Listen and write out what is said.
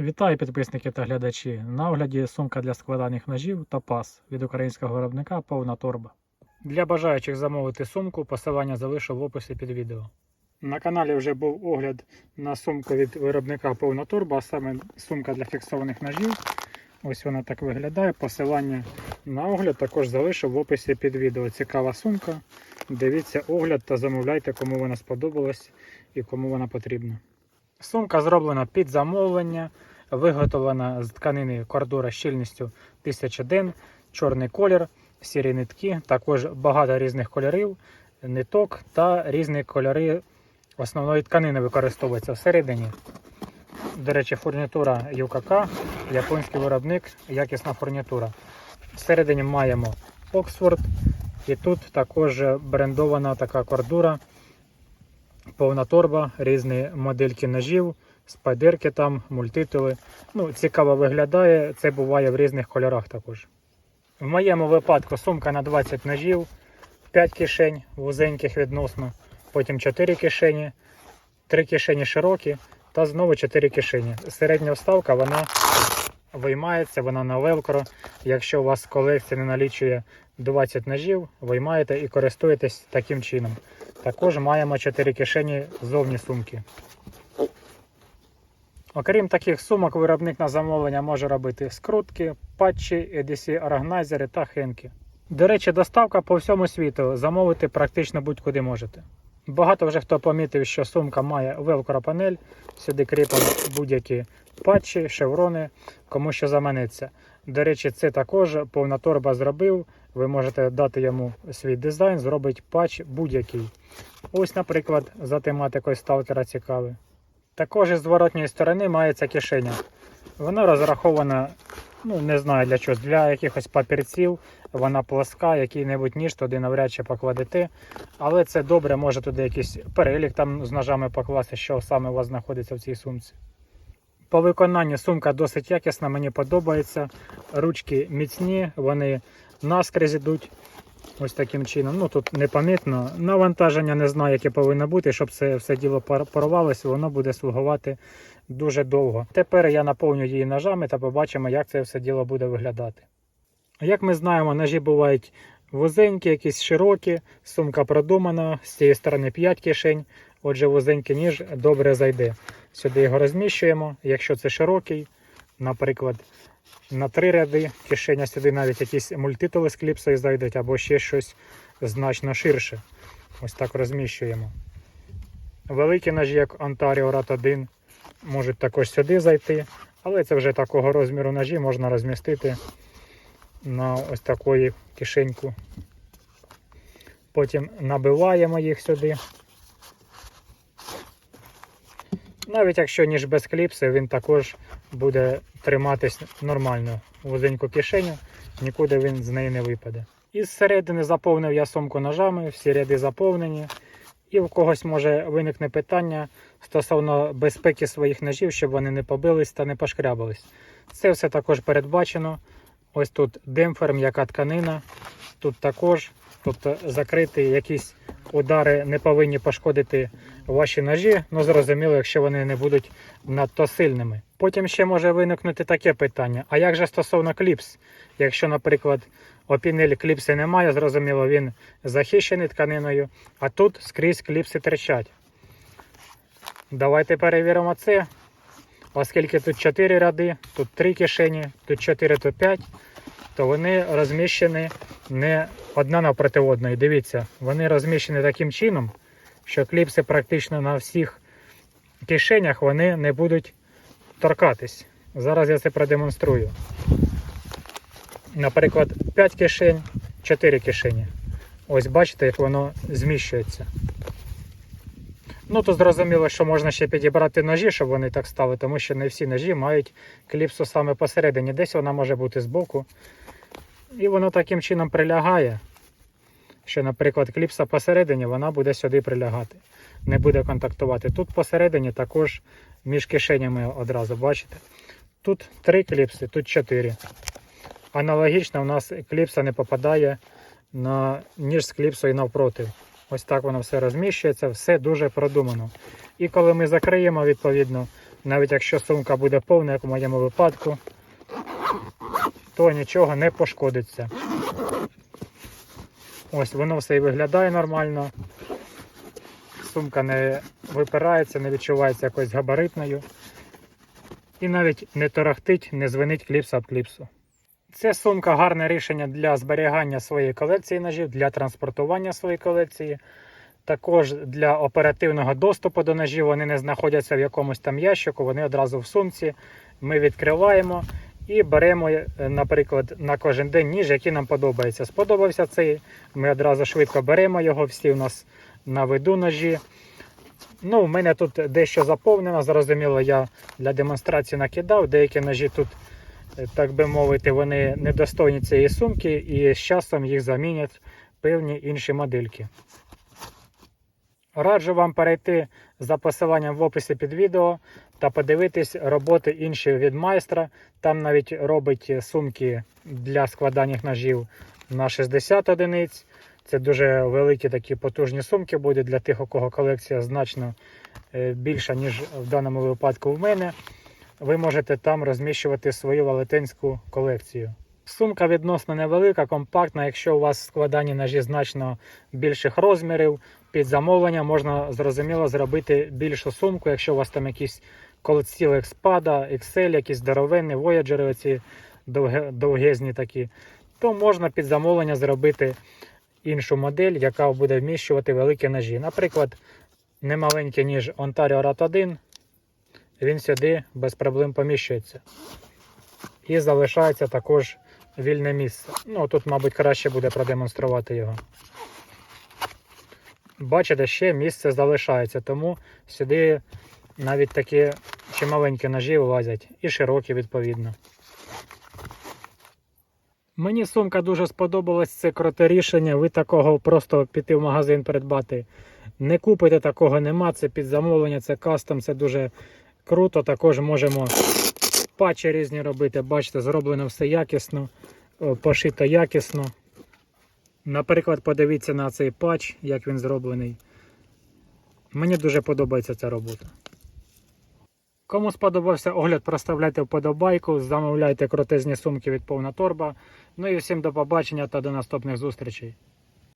Вітаю підписники та глядачі. На огляді сумка для складаних ножів та пас від українського виробника повна торба. Для бажаючих замовити сумку, посилання залишу в описі під відео. На каналі вже був огляд на сумку від виробника повна торба, а саме сумка для фіксованих ножів. Ось вона так виглядає. Посилання на огляд також залишу в описі під відео. Цікава сумка. Дивіться огляд та замовляйте, кому вона сподобалась і кому вона потрібна. Сумка зроблена під замовлення, виготовлена з тканини кордура щільністю 1001, чорний колір, сірі нитки, також багато різних кольорів, ниток та різні кольори основної тканини використовуються всередині. До речі, фурнітура ЮКК, японський виробник, якісна фурнітура. Всередині маємо Оксфорд, і тут також брендована така кордура повна торба, різні модельки ножів, спайдерки там, мультитули. Ну, цікаво виглядає, це буває в різних кольорах також. В моєму випадку сумка на 20 ножів, 5 кишень, вузеньких відносно, потім 4 кишені, 3 кишені широкі та знову 4 кишені. Середня вставка вона виймається, вона на велкро. Якщо у вас колекція не налічує 20 ножів, виймаєте і користуєтесь таким чином. Також маємо 4 кишені зовні сумки. Окрім таких сумок, виробник на замовлення може робити скрутки, патчі, EDC органайзери та хенки. До речі, доставка по всьому світу замовити практично будь-куди можете. Багато вже хто помітив, що сумка має велкро панель, сюди кріплені будь-які патчі, шеврони, кому що заманеться. До речі, це також повна торба зробив. Ви можете дати йому свій дизайн, зробить патч будь-який. Ось, наприклад, за тематикою сталкера цікавий. Також із зворотньої сторони мається кишеня. Вона розрахована, ну не знаю для чого, для якихось папірців. Вона плоска, який-небудь ніж туди навряд чи покладете. Але це добре, може туди якийсь перелік там з ножами покласти, що саме у вас знаходиться в цій сумці. По виконанню сумка досить якісна, мені подобається. Ручки міцні, вони наскрізь ідуть. Ось таким чином. Ну тут непомітно. Навантаження не знаю, яке повинно бути, щоб це все діло порвалося, воно буде слугувати дуже довго. Тепер я наповню її ножами та побачимо, як це все діло буде виглядати. Як ми знаємо, ножі бувають вузенькі, якісь широкі, сумка продумана, з цієї сторони 5 кишень. Отже, вузенький ніж добре зайде. Сюди його розміщуємо. Якщо це широкий, наприклад, на три ряди кишеня сюди навіть якісь мультитули з кліпсою зайдуть або ще щось значно ширше. Ось так розміщуємо. Великі ножі, як Ontario Rat 1, можуть також сюди зайти, але це вже такого розміру ножі можна розмістити на ось такої кишеньку. Потім набиваємо їх сюди. Навіть якщо ніж без кліпси, він також буде триматись нормально в вузеньку кишеню, нікуди він з неї не випаде. Із середини заповнив я сумку ножами, всі ряди заповнені. І в когось може виникне питання стосовно безпеки своїх ножів, щоб вони не побились та не пошкрябались. Це все також передбачено. Ось тут демпфер, м'яка тканина. Тут також, тобто закрити якісь удари не повинні пошкодити ваші ножі. Ну зрозуміло, якщо вони не будуть надто сильними. Потім ще може виникнути таке питання: а як же стосовно кліпс? Якщо, наприклад, опінель кліпси немає, зрозуміло, він захищений тканиною, а тут скрізь кліпси трещать. Давайте перевіримо це. Оскільки тут 4 ряди, тут 3 кишені, тут 4, тут 5, то вони розміщені не одна навпроти одної. Дивіться, вони розміщені таким чином, що кліпси практично на всіх кишенях вони не будуть торкатись. Зараз я це продемонструю. Наприклад, 5 кишень, 4 кишені. Ось бачите, як воно зміщується. Ну, то зрозуміло, що можна ще підібрати ножі, щоб вони так стали, тому що не всі ножі мають кліпсу саме посередині. Десь вона може бути збоку. І воно таким чином прилягає, що, наприклад, кліпса посередині, вона буде сюди прилягати, не буде контактувати. Тут посередині також між кишенями одразу, бачите? Тут три кліпси, тут чотири. Аналогічно у нас кліпса не попадає на ніж з кліпсою навпроти. Ось так воно все розміщується, все дуже продумано. І коли ми закриємо, відповідно, Навіть якщо сумка буде повна, як у моєму випадку, то нічого не пошкодиться. Ось воно все і виглядає нормально. Сумка не випирається, не відчувається якось габаритною. І навіть не торохтить, не звенить кліпса об кліпсу. Це сумка гарне рішення для зберігання своєї колекції ножів, для транспортування своєї колекції. Також для оперативного доступу до ножів вони не знаходяться в якомусь там ящику, вони одразу в сумці. Ми відкриваємо і беремо, е, наприклад, на кожен день ніж, який нам подобається. Сподобався цей, ми одразу швидко беремо його, всі у нас на виду ножі. Ну, У мене тут дещо заповнено, зрозуміло, я для демонстрації накидав. Деякі ножі тут, е, так би мовити, вони недостойні цієї сумки, і з часом їх замінять певні інші модельки. Раджу вам перейти за посиланням в описі під відео та подивитись роботи інші від майстра. Там навіть робить сумки для складання ножів на 60 одиниць. Це дуже великі такі потужні сумки будуть для тих, у кого колекція значно е, більша, ніж в даному випадку в мене. Ви можете там розміщувати свою велетенську колекцію. Сумка відносно невелика, компактна. Якщо у вас складані ножі значно більших розмірів, під замовлення можна зрозуміло зробити більшу сумку, якщо у вас там якісь колеці експада, Excel, якісь здоровенні, Voyager, оці довгезні такі, то можна під замовлення зробити іншу модель, яка буде вміщувати великі ножі. Наприклад, немаленький ніж Ontario Rat 1, він сюди без проблем поміщується. І залишається також вільне місце. Ну, тут, мабуть, краще буде продемонструвати його. Бачите, ще місце залишається, тому сюди навіть такі чималенькі ножі влазять і широкі, відповідно. Мені сумка дуже сподобалась, це круте рішення. Ви такого просто піти в магазин придбати. Не купите, такого нема. Це під замовлення, це кастом, це дуже круто. Також можемо патчі різні робити. Бачите, зроблено все якісно, пошито якісно. Наприклад, подивіться на цей патч, як він зроблений. Мені дуже подобається ця робота. Кому сподобався огляд, проставляйте вподобайку, замовляйте крутезні сумки від повна торба. Ну і всім до побачення та до наступних зустрічей.